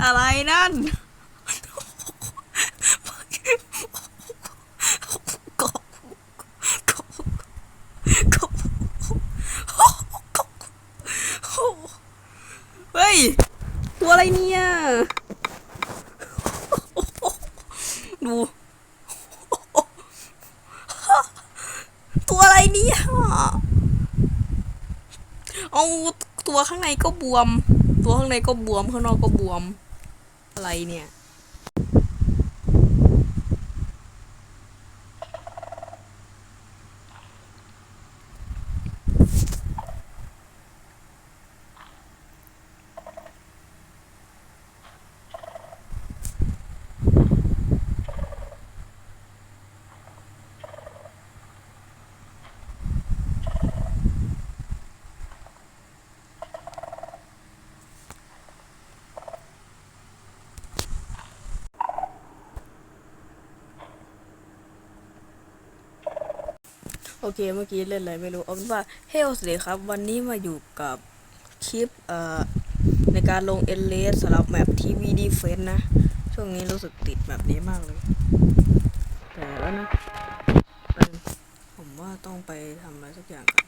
อะไรนั่น เฮ้ย ตัวอะไรเนี่ย ดู ตัวอะไรเนี่ยเอาตัวข้างในก็บวม ตัวข้างในก็บวม ข้างนอกก็บวม อะไรเนี่ย โอเคเมื่อกี้เล่นอะไรไม่รู้เอาเป็นว่าเฮลส์เลยครับ วันนี้มาอยู่กับคลิปเอ่อในการลงเอเลสสำหรับแมปทีวีดีเฟนนะ ช่วงนี้รู้สึกติดแบบนี้มากเลย แต่แล้วนะผมว่าต้องไปทำอะไรสักอย่างก่อน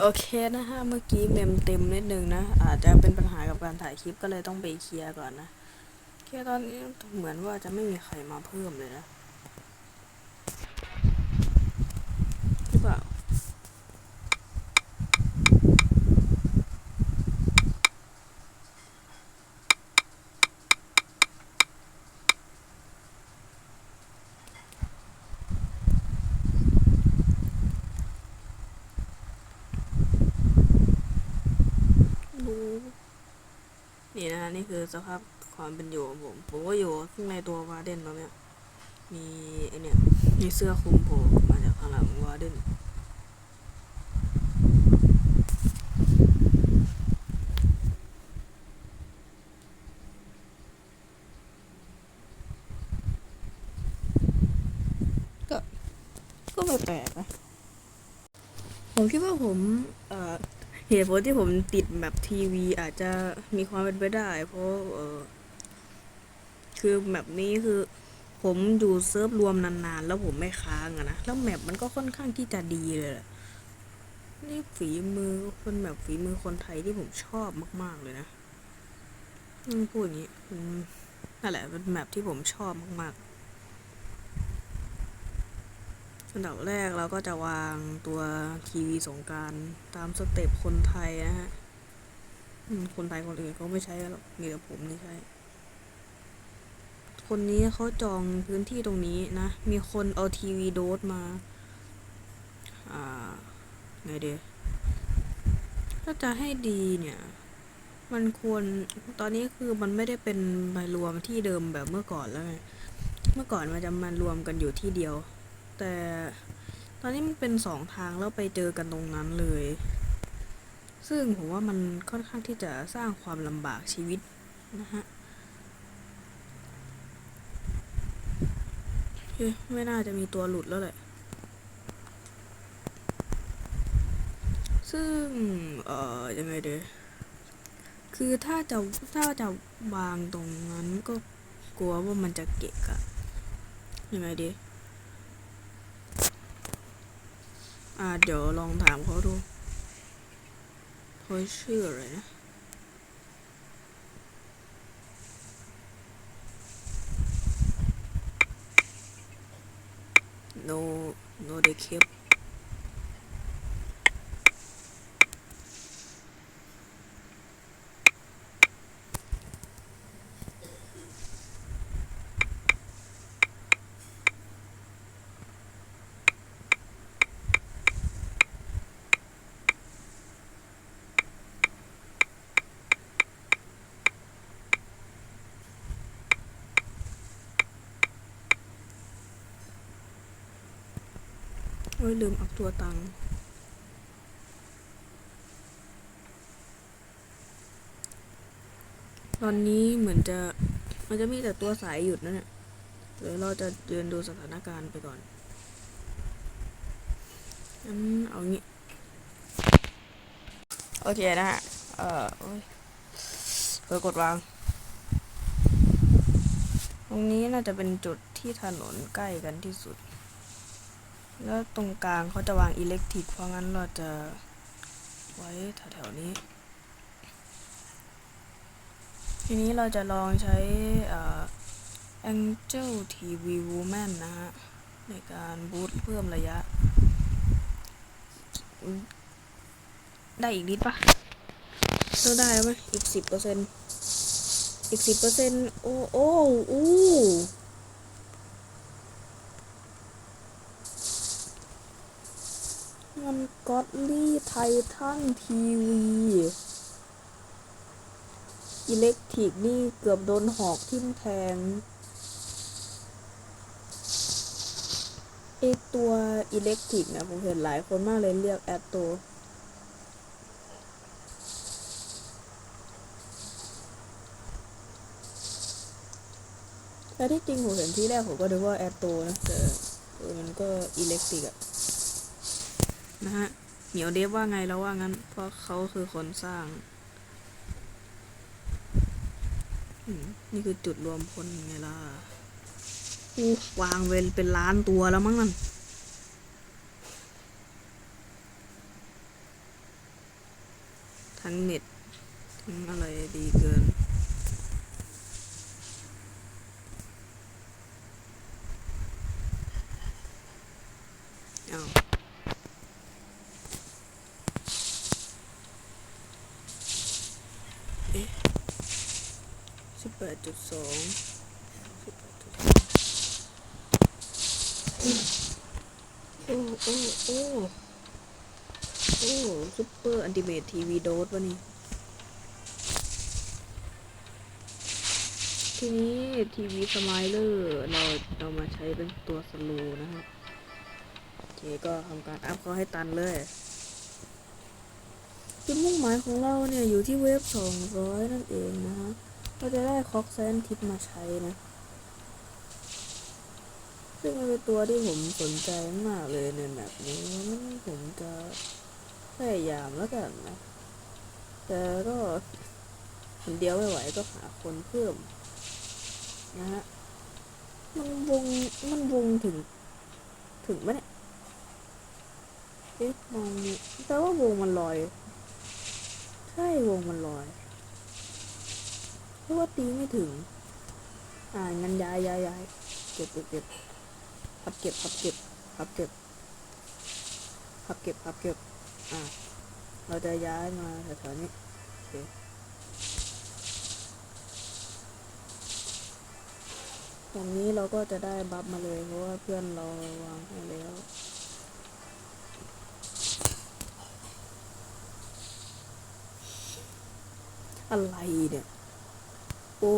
โอเคนะฮะ เมื่อกี้เมมเต็มนิดนึงนะ อาจจะเป็นปัญหากับการถ่ายคลิปก็เลยต้องไปเคลียร์ก่อนนะ ค่ตอนนี้เหมือนว่าจะไม่มีใครมาเพิ่มเลยนะหรือเปล่าดูนี่นะฮะนี่คือสภาพ ความเป็นอยู่ของผม ผมก็อยู่ข้างในตัววาเดนตรงเนี้ย มีไอเนี่ย มีเสื้อคลุมผล่มาจากข้างหลังวาเดนก็ ก็ไม่แปลกนะ ผมคิดว่าผม เอ่อเหตุผลที่ผมติดแบบทีวีอาจจะมีความเป็นไปได้ เพราะเออ คือแบบนี้คือ ผมอยู่เซิร์ฟรวมนานๆ แล้วผมไม่ค้างอะนะ แล้วแมปมันก็ค่อนข้างที่จะดีเลยแหละนี่ฝีมือคนแบบฝีมือคนไทยที่ผมชอบมาก ๆ เลยนะพูดอย่างนี้นั่นแหละเป็นแมปที่ผมชอบมากๆอันดับแรกเราก็จะวางตัวทีวีสงการตามสเต็ปคนไทยนะฮะคนไทยคนอื่นเขาไม่ใช้หรอกมีแต่ผมที่ใช้ คนนี้เขาจองพื้นที่ตรงนี้นะ มีคนเอาทีวีโดสมา อ่า ไงเดียถ้าจะให้ดีเนี่ย มันควร ตอนนี้คือมันไม่ได้เป็นมารวมที่เดิมแบบเมื่อก่อนแล้วไง เมื่อก่อนมันจะมารวมกันอยู่ที่เดียว แต่ตอนนี้มันเป็นสองทางแล้วไปเจอกันตรงนั้นเลย ซึ่งผมว่ามันค่อนข้างที่จะสร้างความลำบากชีวิตนะฮะ เอ๊ะไม่น่าจะมีตัวหลุดแล้วแหละ ซึ่ง เอ่อ ยังไงเดยคือถ้าจะถ้าจะวางตรงนั้นก็กลัวว่ามันจะเกะกะยังไงดีอ่าเดี๋ยวลองถามเขาดูเขาชื่ออะไรนะ の、のれきよ。 ยลืมเอาตัวตังค์ตอนนี้เหมือนจะมันจะมีแต่ตัวสายหยุดนั่นแหละเดี๋ยวเราจะยืนดูสถานการณ์ไปก่อนงั้นเอางี้ โอเคนะฮะ เอ่อโอ้ยเออกดวาง ตรงนี้น่าจะเป็นจุดที่ถนนใกล้กันที่สุด แล้วตรงกลางเขาจะวางอิเล็กทริก เพราะงั้นเราจะไว้แถวๆนี้ ทีนี้เราจะลองใช้ Angel TV Woman นะฮะ ในการบูตเพิ่มระยะ ได้อีกนิดปะต้องได้ไหมอีกสิบเปอร์เซ็นต์อีกสิบเปอร์เซ็นโอ้โอ้อู้ันก็อดลี่ไททันทีวีอิเล็กทริกนี่เกือบโดนหอกทิ่มแทงไอตัวอิเล็กทริกเนี่ยผมเห็นหลายคนมากเลยเรียกแอตโตแต่ที่จริงผมเห็นที่แรกผมก็นึกว่าแอตโตนะแต่มันก็อิเล็กทริกอะ นะฮะ เหมียวเดฟว่าไงแล้วว่างั้น เพราะเขาคือคนสร้าง นี่คือจุดรวมพลไงล่ะอู้วางเวลเป็นล้านตัวแล้วมั้งนั่นทั้งเน็ต ทั้งอะไรดีเกิน เอาเอ๊ะสิบแปดจุดสองสิบแปดจุดสองโอ้โอ้โอ้โอ้ซุปเปอร์อันติเม ทีวีโดสวะนี่ทีนี้ทีวีสมายเลอร์เราเรามาใช้เป็นตัวสโลว์นะครับโอเคก็ทำการอัพเขาให้ตันเลยจุดมุ่งหมายของเราเนี่ย อยู่ที่เวฟสองร้อยนั่นเองนะฮะเราจะได้คอกแซนทิปมาใช้นะซึ่งมันเป็นตัวที่ผมสนใจมากเลยในแบบนี้ผมจะ พยายามแล้วกันนะ แต่ก็คนเดียวไม่ไหวก็หาคนเพิ่ม นะฮะ มันวง มันวงถึง ถึงไหมเนี่ย เอ๊ะมองนี่ว่าวงมันลอย ใช่วงมันลอยเพราะว่าตีไม่ถึง อ่างั้นย้ายย้ายย้ายเก็บเก็บเก็บพับเก็บพับเก็บพับเก็บพับเก็บพับเก็บ อ่าเราจะย้ายมาแถวๆนี้โอเคตรงนี้เราก็จะได้บัฟมาเลยเพราะว่าเพื่อนเราวางให้แล้วอะไรเนี่ย โอ้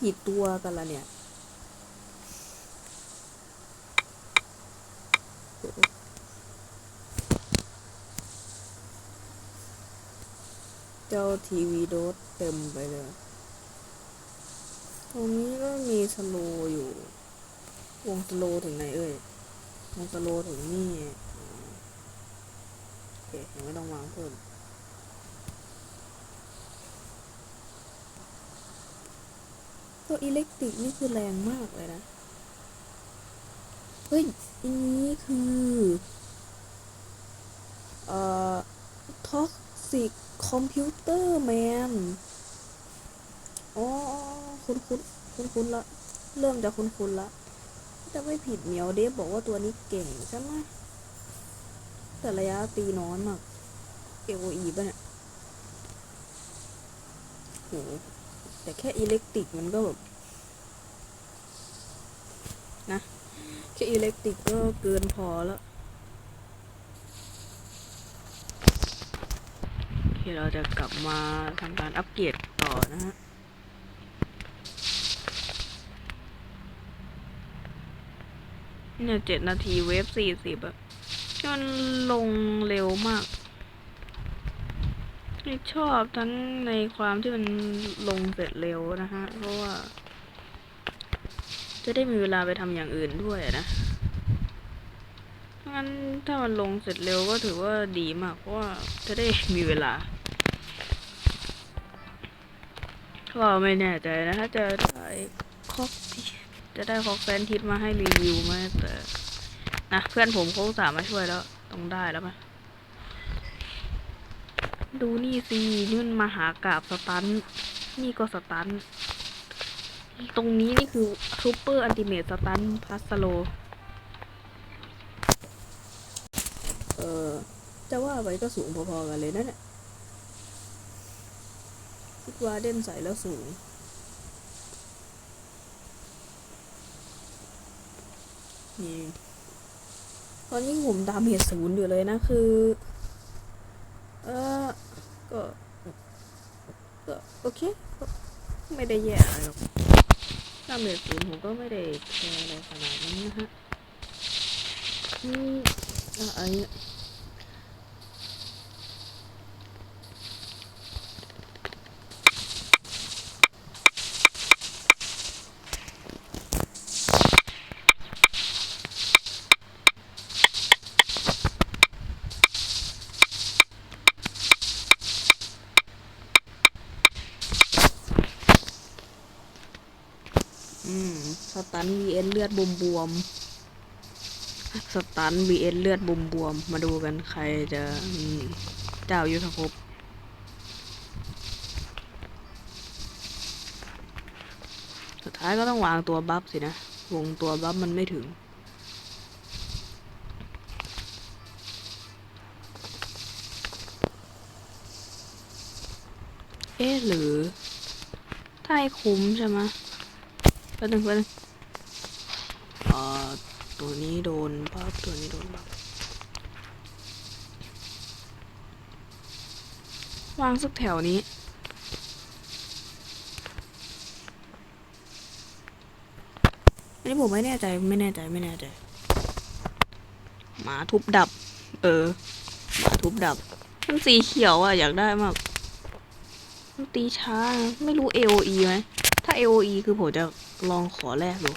กี่ตัวกันละเนี่ยโอ้เจ้าทีวีโดสเต็มไปเลย ตรงนี้ก็มีสโลอยู่ วงสโลถึงไหนเอ่ยวงสโลถึงนี่อ๋อโอเคยังไม่ต้องวางเพิ่มตัวอิเล็กทริกนี่คือแรงมากเลยนะ เฮ้ยอันนี้คือ เอ่อท็อก ซิกคอมพิวเตอร์แมนอ๋อคุ้นคุ้นคุ้นคุ้นละ เริ่มจะคุ้นคุ้นละจะไม่ผิดเหมียวเดฟบอกว่าตัวนี้เก่งใช่ไหมแต่ระยะตีน้อยมาก AOE ป่ะเนี่ยโหแต่แค่อิเล็กทริกมันก็แบบ นะ แค่อิเล็กทริกก็เกินพอแล้ว โอเคเราจะกลับมาทำการอัปเกรดต่อนะฮะเนี่ยเจ็ดนาทีเวฟสี่สิบอะมันลงเร็วมากนี่ชอบทั้งในความที่มันลงเสร็จเร็วนะฮะ เพราะว่า จะได้มีเวลาไปทำอย่างอื่นด้วยนะงั้นถ้ามันลงเสร็จเร็วก็ถือว่าดีมาก เพราะว่าจะได้มีเวลา ก็ไม่แน่ใจนะถ้าจะได้คอกจะได้คอกแฟนทิปมาให้รีวิวไหมแต่นะเพื่อนผมเขาสามมาช่วยแล้วต้องได้แล้วปะดูนี่สินี่นมหากราบสตัน นี่ก็สตัน ตรงนี้นี่คือซูเปอร์อันติเมตสตันพัสโล เออจะว่าไปก็สูงพอๆกันเลยนะเนี่ย ว่าเด่นใส่แล้วสูง นี่ตอนนี้ผมตามเหตุศูนย์อยู่เลยนะคือ เออก็ก็โอเค ไม่ได้แย่อะไรหรอกตามเหตุศูนย์ผมก็ไม่ได้แคร์อะไรขนาดนั้นนะฮะ อืมอะอันนี้อืมส ตัน vs เอเลือดบวมบวมๆสตัน vs เอเลือดบวมบวมๆมาดูกันใครจะเจ้ายุทธภพสุดท้ายก็ต้องวางตัวบัฟสินะ วงตัวบัฟมันไม่ถึงเอ๊ะหรือถ้าให้คุ้มใช่ไหมแป๊บนึงแป๊บนึงเอ่อ ตัวนี้โดนบัฟตัวนี้โดนบัฟวางสักแถวนี้ อันนี้ผมไม่แน่ใจไม่แน่ใจไม่แน่ใจ หมาทุบดับ เออ หมาทุบดับ มันสีเขียวอะอยากได้มาก มันตีช้า ไม่รู้ AOE ไหม ถ้า AOE คือผมจะลองขอแลกดู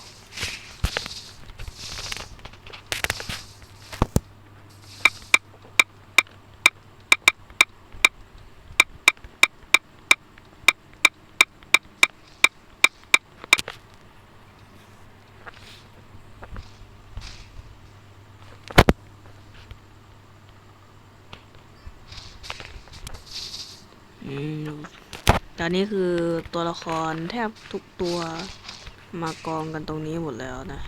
ตอนนี้คือตัวละครแทบทุกตัวมากองกันตรงนี้หมดแล้วนะ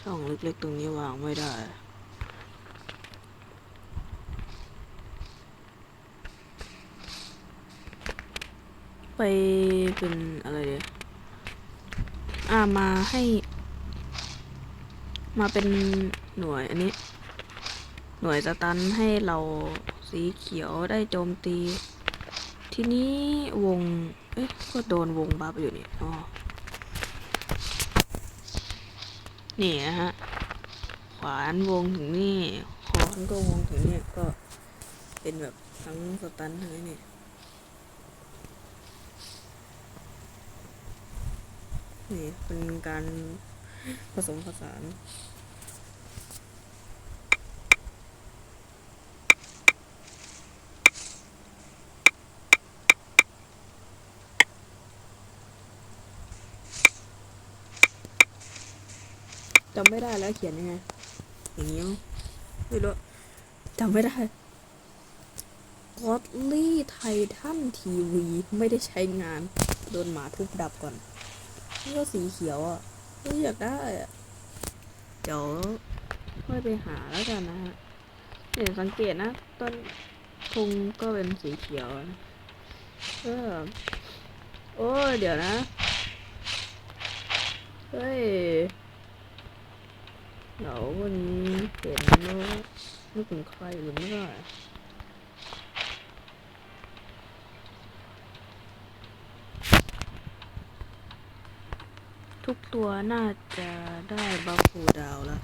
ช่องเล็กๆตรงนี้วางไม่ได้ไปเป็นอะไรเดียอ่ามาให้ มาเป็นหน่วยอันนี้ หน่วยสตันให้เรา สีเขียวได้โจมตี ทีนี้วง เอ๊ะ ก็โดนวงบัฟอยู่นี่อ๋อนี่นะฮะ ขวานวงถึงนี่คอนก็วงถึงเนี่ยก็เป็นแบบทั้งสตันทั้งนี่นี่เป็นการผสมผสาน จำไม่ได้แล้วเขียนยังไง อย่างนี้ไม่รู้จำไม่ได้กอตลี่ไททันทีวีไม่ได้ใช้งาน โดนหมาทุบดับก่อนนี่ก็สีเขียวอะไม่อยากได้อะ เดี๋ยวค่อยไปหาแล้วกันนะฮะเดี๋ยวสังเกตนะ ต้นทุงก็เป็นสีเขียวเออโอ้เดี๋ยวนะ เฮ้ย เดี๋ยววันนี้เห็นแล้วนึกถึงใครหรือไม่ได้ทุกตัวน่าจะได้บัฟฟูดาวแล้ว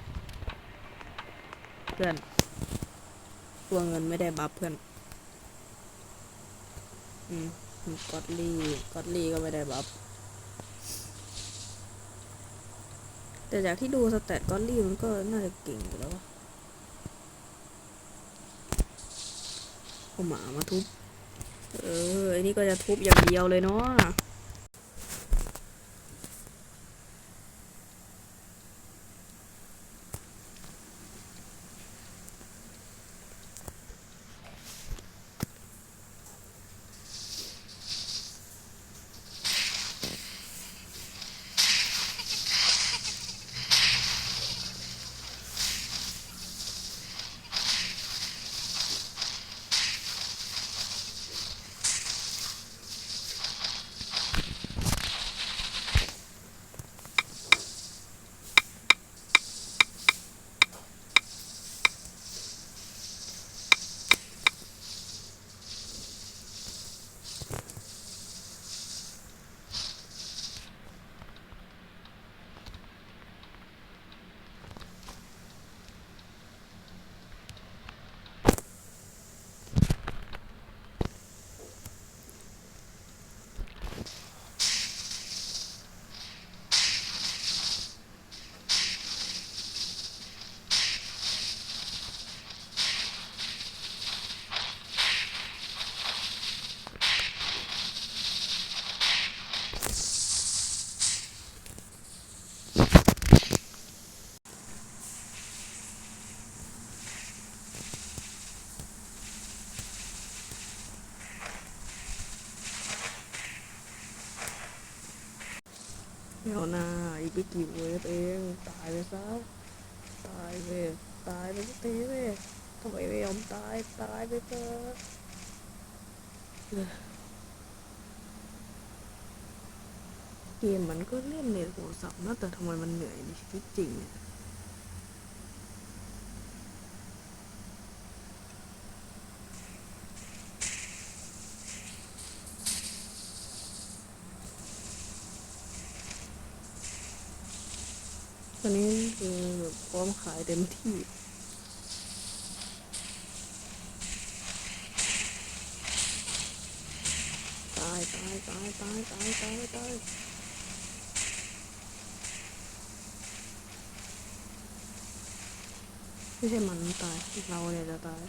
เพื่อน ตัวเงินไม่ได้บัฟเพื่อน อืมกอดลี่กอดลี่ก็ไม่ได้บัฟ แต่จากที่ดูสแตทก็อตลี่มันก็น่าจะเก่งอยู่แล้วะเอาหมามาทุบ เออไอ้นี่ก็จะทุบอย่างเดียวเลยเนาะ เดี๋ยวนะอีกไม่กี่เวฟเองตายไปซะตายไปตายไปสักทีเลยทำไมไม่ยอมตายตายไปเถอะเออเกมมันก็เล่นในโทรศัพท์นะแต่ทำไมมันเหนื่อยในชีวิตจริงเนี่ย ตอนนี้คือแบบพร้ อมขายเต็มที่ตายตายตายตายตายตายตายไม่ใช่มันตายเราเนี่ยจะตาย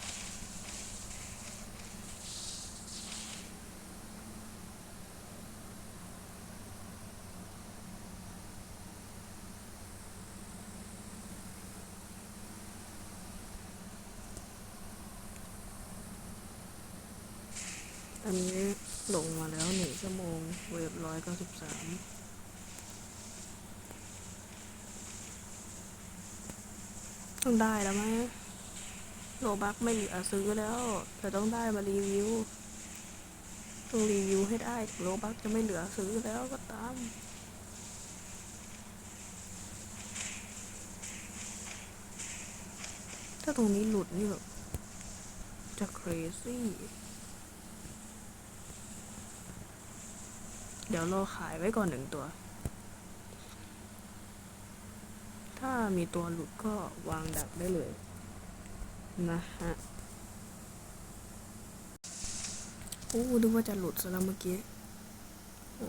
อันนี้ลงมาแล้วหนึ่งชั่วโมง เวฟร้อยเก้าสิบสามต้องได้แล้วไหมโลบักไม่เหลือซื้อแล้ว แต่ต้องได้มารีวิว ต้องรีวิวให้ได้ถึงโลบักจะไม่เหลือซื้อแล้วก็ตามถ้าตรงนี้หลุดนี่แบบจะ crazy ดี๋ยวเราขายไว้ก่อนหนึ่งตัว ถ้ามีตัวหลุดก็วางดักได้เลย นะฮะ โอ้ดูว่าจะหลุดซะแล้วเมื่อกี้โอ้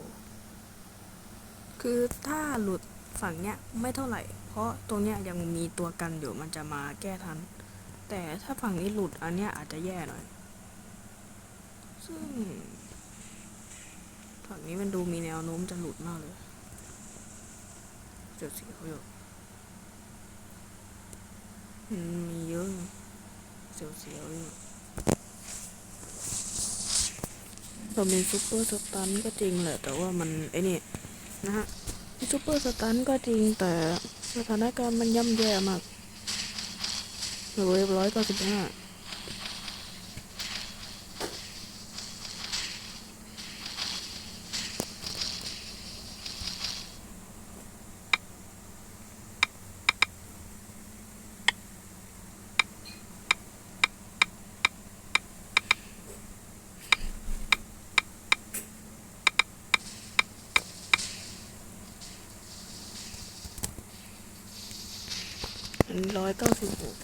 คือถ้าหลุดฝั่งเนี้ยไม่เท่าไหร่ เพราะตรงเนี้ยยังมีตัวกันอยู่มันจะมาแก้ทัน แต่ถ้าฝั่งนี้หลุดอันเนี้ยอาจจะแย่หน่อย ซึ่ง ฝั่งนี้มันดูมีแนวโน้มจะหลุดมากเลยเสีเสียวอยู่อืมมีเยอะเสียวเยอยู่เรามีซูเปอร์สตันก็จริงแหละ แต่ว่ามันไอ้นี่นะฮะซูเปอร์สตันก็จริงแต่สถานการณ์มันย่ำแย่มากเวฟร้อยเก้าสิบห้า ร้อยเก้าสิบหก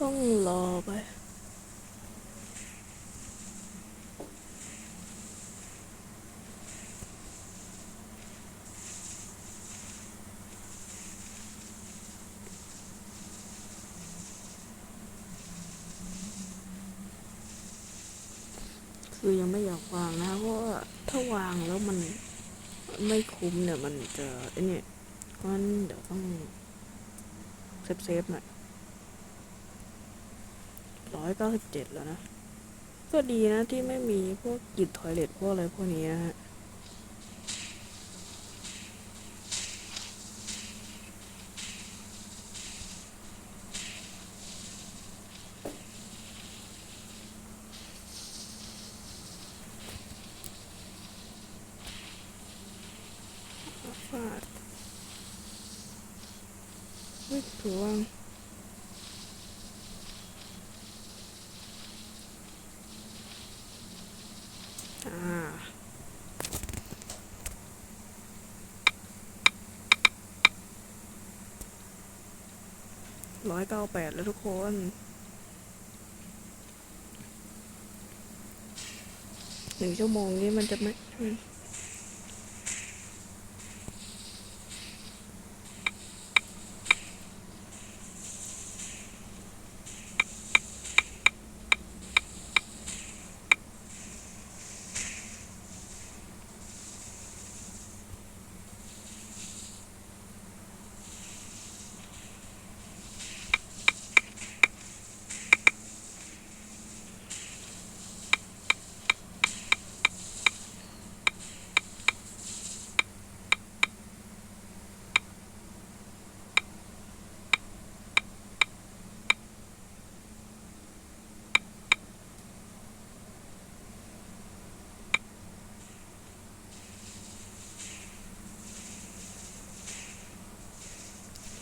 ต้องรอไป คือยังไม่อยากวางนะเพราะว่าถ้าวางแล้วมันไม่คุ้มเนี่ยมันจะไอเนี่ยเพราะฉะนั้นเดี๋ยวต้องเซฟเซฟๆหน่อยร้อยเก้าสิบเจ็ดแล้วนะ ก็ดีนะที่ไม่มีพวกกิจทอยเล็ตพวกอะไรพวกนี้นะฮะ ฟาดเฮ้ยถือว่าอ่า ร้อยเก้าแปดแล้วทุกคน หนึ่งชั่วโมงนี้มันจะไม่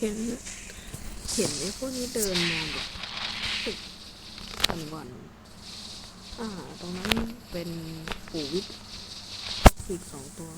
เห็น เห็นไอ้พวกนี้เดินมาแบบวันวันๆอ่า ตรงนั้นเป็นปู่วิทย์อีกสองตัว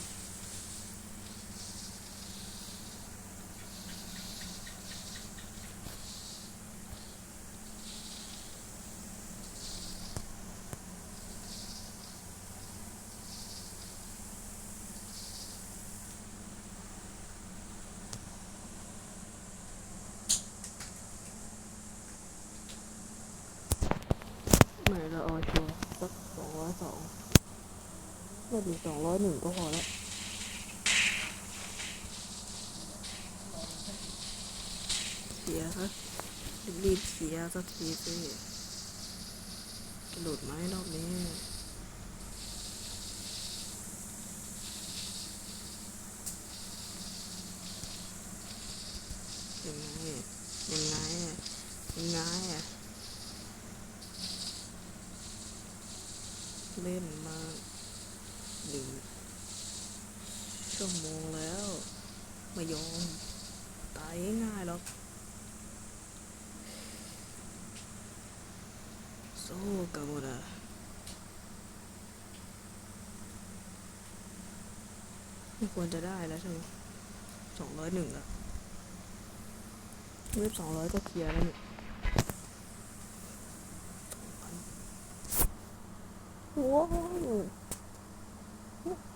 ไม่เราเอาชัวร์สัก สองร้อยสองไม่สองร้อยหนึ่งก็พอแล้วเสียคะรีบเสียสักทีสิหลุดไหมรอบนี้ยังไงยังไงยังไงอะ เล่นมาหนึ่งชั่วโมงแล้ว ไม่ยอม ตายง่ายๆหรอกโซ่กาโมดาไม่ควรจะได้แล้วใช่ไหมสองร้อยหนึ่งอะเว็บสองร้อยก็เคลียร์แล้วนี่ว้าว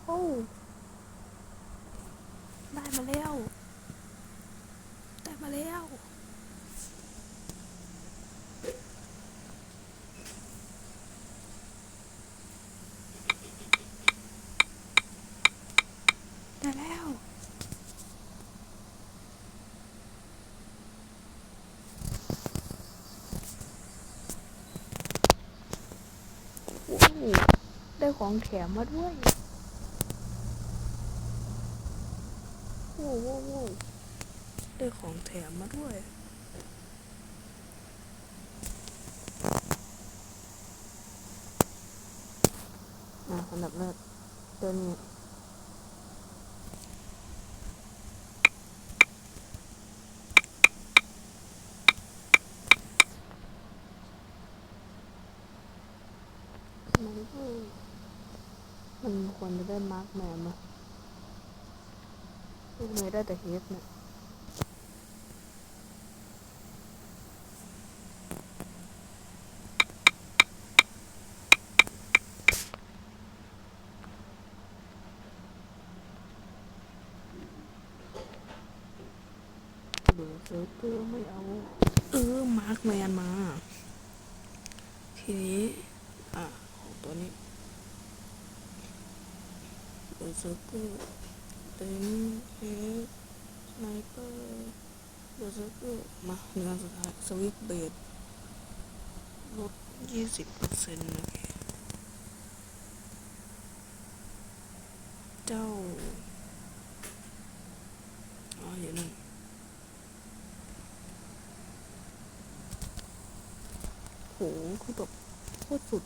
ว้าวได้มาแล้ว ได้มาแล้ว ได้แล้ว ว้าวได้ ของแถมมาด้วยว้าวว้าวว้าวได้ของแถมมาด้วยอะอันดับแรกตัวนี้มันก็มันควรจะ ได้มาร์กแมนมาลูกเมย์ได้แต่เฮฟเนี่ยเบอร์เซอร์เกอร์ไม่เอา เออ มาร์กแมนมา ทีนี้ เซอร์เกอร์เต็มเฮดสไนเปอร์เบอร์เซอร์เกอร์มาหนึ่งอันสุดท้ายสวิตเบดลดยี่สิบเปอร์เซ็นต์โอเคเจ้าอ๋ออยู่นั่นโหคือแบบโคตรสุด